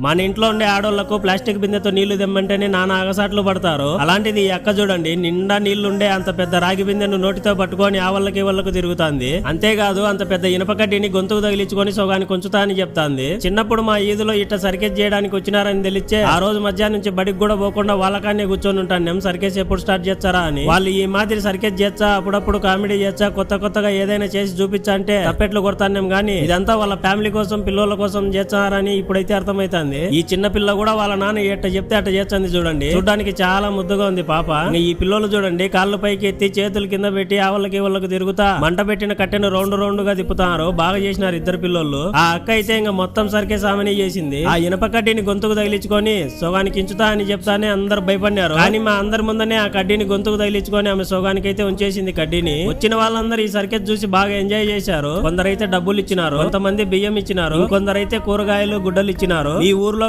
మన ఇంట్లో ఉండే ఆడోళ్ళకు ప్లాస్టిక్ బిందెతో నీళ్ళు తెమ్మంటేనే నానా అగసాట్లు పడతారు. అలాంటిది ఈ అక్క చూడండి నిండా నీళ్ళుండే అంత పెద్ద రాగి బిందెను నోటితో పట్టుకొని ఆ వాళ్ళకి వాళ్ళకు తిరుగుతాంది. అంతేకాదు అంత పెద్ద ఇనపకడ్డిని గొంతుకు తగిలించుకొని సోగాని కొంచుతా అని చెప్తాంది. చిన్నప్పుడు మా ఈదులో ఇట్ట సర్కేజ్ చేయడానికి వచ్చినారని తెలిస్తే ఆ రోజు మధ్యాహ్నం నుంచి బడికి కూడా పోకుండా వాళ్ళకానే కూర్చొని ఉంటాను. నేను సర్కేజ్ ఎప్పుడు స్టార్ట్ చేస్తారా? అని. వాళ్ళు ఈ మాదిరి సర్కేజ్ చేస్తా అప్పుడప్పుడు కామెడీ చేస్తా కొత్త కొత్తగా ఏదైనా చేసి చూపించా అంటే తప్పెట్లు కొడతానేం కానీ ఇదంతా వాళ్ళ ఫ్యామిలీ కోసం పిల్లల కోసం చేస్తారని ఇప్పుడైతే అర్థమైతుంది. ఈ చిన్న పిల్ల కూడా వాళ్ళ నాన్న ఎట్ట చెప్తే అట్ట చేస్తుంది చూడండి. చూడడానికి చాలా ముద్దుగా ఉంది పాప. ఈ పిల్లలు చూడండి కాళ్ళు పైకి ఎత్తి చేతులు కింద పెట్టి ఆ వాళ్ళకి తిరుగుతా మంట పెట్టిన కట్టెను రౌండ్ రౌండ్గా తిప్పుతారు. బాగా చేసినారు ఇద్దరు పిల్లలు ఆ అక్క అయితే ఇంకా మొత్తం సరికే సామని చేసింది. ఆ ఇనప కడ్డీని గొంతుకు తగిలించుకొని సోగానికి ఇంచుతా అని చెప్తానే అందరు భయపడినారు. కానీ మా అందరి ముందనే ఆ కడ్డీని గొంతుకు తగిలించుకొని ఆమె సోగానికి అయితే ఉంచేసింది కడ్డీని. వచ్చిన వాళ్ళందరూ ఈ సర్కెట్ చూసి బాగా ఎంజాయ్ చేశారు. కొందరైతే డబ్బులు ఇచ్చినారు. కొంతమంది బియ్యం ఇచ్చినారు. కొందరైతే కూరగాయలు గుడ్డలు ఇచ్చినారు. ఈ ఊర్లో